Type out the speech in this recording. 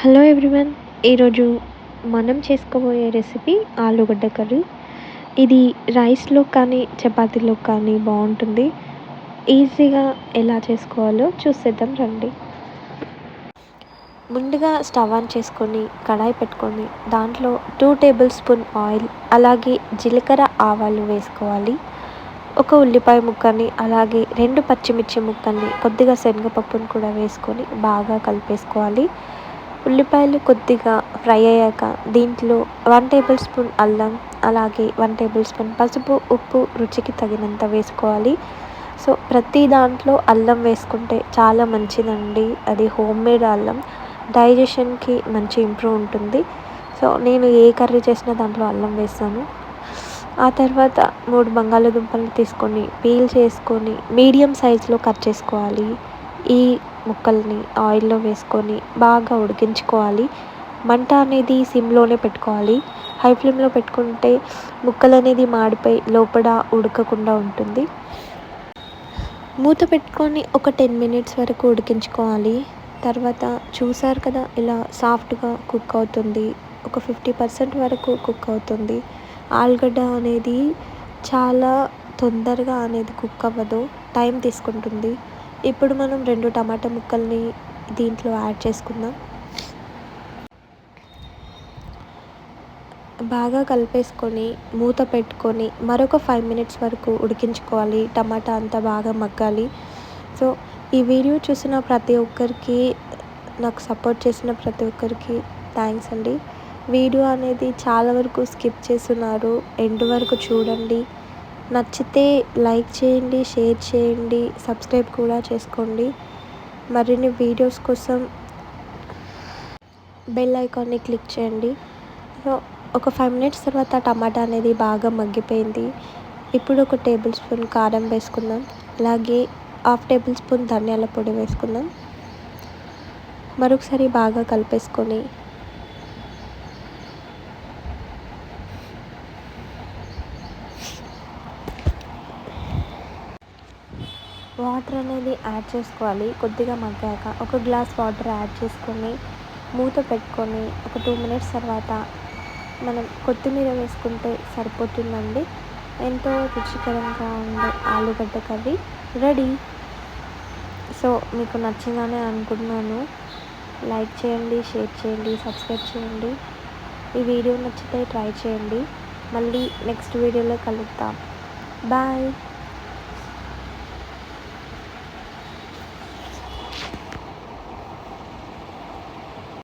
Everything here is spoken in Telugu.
హలో ఎవ్రీవన్ ఈరోజు మనం చేసుకోబోయే రెసిపీ ఆలుగడ్డ కర్రీ. ఇది రైస్లో కానీ చపాతీలో కానీ బాగుంటుంది. ఈజీగా ఎలా చేసుకోవాలో చూసేద్దాం రండి. ముందుగా స్టవ్ ఆన్ చేసుకొని కడాయి పెట్టుకొని దాంట్లో టూ టేబుల్ స్పూన్ ఆయిల్ అలాగే జీలకర్ర ఆవాలు వేసుకోవాలి. ఒక ఉల్లిపాయ ముక్కని అలాగే రెండు పచ్చిమిర్చి ముక్కల్ని కొద్దిగా శనగపప్పును కూడా వేసుకొని బాగా కలిపేసుకోవాలి. ఉల్లిపాయలు కొద్దిగా ఫ్రై అయ్యాక దీంట్లో వన్ టేబుల్ స్పూన్ అల్లం అలాగే వన్ టేబుల్ స్పూన్ పసుపు ఉప్పు రుచికి తగినంత వేసుకోవాలి. సో ప్రతి దాంట్లో అల్లం వేసుకుంటే చాలా మంచిదండి. అది హోమ్ మేడ్ అల్లం. డైజెషన్కి మంచి ఇంప్రూవ్ ఉంటుంది. సో నేను ఏ కర్రీ చేసినా దాంట్లో అల్లం వేస్తాను. ఆ తర్వాత మూడు బంగాళాదుంపలు తీసుకొని పీల్ చేసుకొని మీడియం సైజులో కట్ చేసుకోవాలి. ఈ ముక్కల్ని ఆయిల్లో వేసుకొని బాగా ఉడికించుకోవాలి. మంట అనేది సిమ్లోనే పెట్టుకోవాలి. హై ఫ్లేమ్లో పెట్టుకుంటే ముక్కలు అనేది మాడిపోయి లోపల ఉడకకుండా ఉంటుంది. మూత పెట్టుకొని ఒక టెన్ మినిట్స్ వరకు ఉడికించుకోవాలి. తర్వాత చూసారు కదా ఇలా సాఫ్ట్గా కుక్ అవుతుంది. ఒక ఫిఫ్టీ పర్సెంట్ వరకు కుక్ అవుతుంది. ఆలుగడ్డ అనేది చాలా తొందరగా అనేది కుక్ అవ్వదు. టైం తీసుకుంటుంది. ఇప్పుడు మనం రెండు టమాటా ముక్కల్ని దీంట్లో యాడ్ చేసుకుందాం. బాగా కలిపేసుకొని మూత పెట్టుకొని మరొక ఫైవ్ మినిట్స్ వరకు ఉడికించుకోవాలి. టమాటా అంతా బాగా మగ్గాలి. సో ఈ వీడియో చూసిన ప్రతి ఒక్కరికి నాకు సపోర్ట్ చేసిన ప్రతి ఒక్కరికి థ్యాంక్స్ అండి. వీడియో అనేది చాలా వరకు స్కిప్ చేస్తున్నారు. ఎండ్ వరకు చూడండి. నచ్చితే లైక్ చేయండి షేర్ చేయండి సబ్స్క్రైబ్ కూడా చేసుకోండి. మరిన్ని వీడియోస్ కోసం బెల్ ఐకాన్ని క్లిక్ చేయండి. ఒక ఫైవ్ మినిట్స్ తర్వాత టమాటా అనేది బాగా మగ్గిపోయింది. ఇప్పుడు ఒక టేబుల్ స్పూన్ కారం వేసుకుందాం. అలాగే హాఫ్ టేబుల్ స్పూన్ ధనియాల పొడి వేసుకుందాం. మరొకసారి బాగా కలిపేసుకొని వాటర్ అనేది యాడ్ చేసుకోవాలి. కొద్దిగా మగ్గాక ఒక గ్లాస్ వాటర్ యాడ్ చేసుకొని మూత పెట్టుకొని ఒక టూ మినిట్స్ తర్వాత మనం కొత్తిమీర వేసుకుంటే సరిపోతుందండి. ఎంతో రుచికరంగా ఉండే ఆలుగడ్డ కర్రీ రెడీ. సో మీకు నచ్చిందనే అనుకున్నాను లైక్ చేయండి షేర్ చేయండి సబ్స్క్రైబ్ చేయండి. ఈ వీడియో నచ్చితే ట్రై చేయండి. మళ్ళీ నెక్స్ట్ వీడియోలో కలుద్దాం. బాయ్.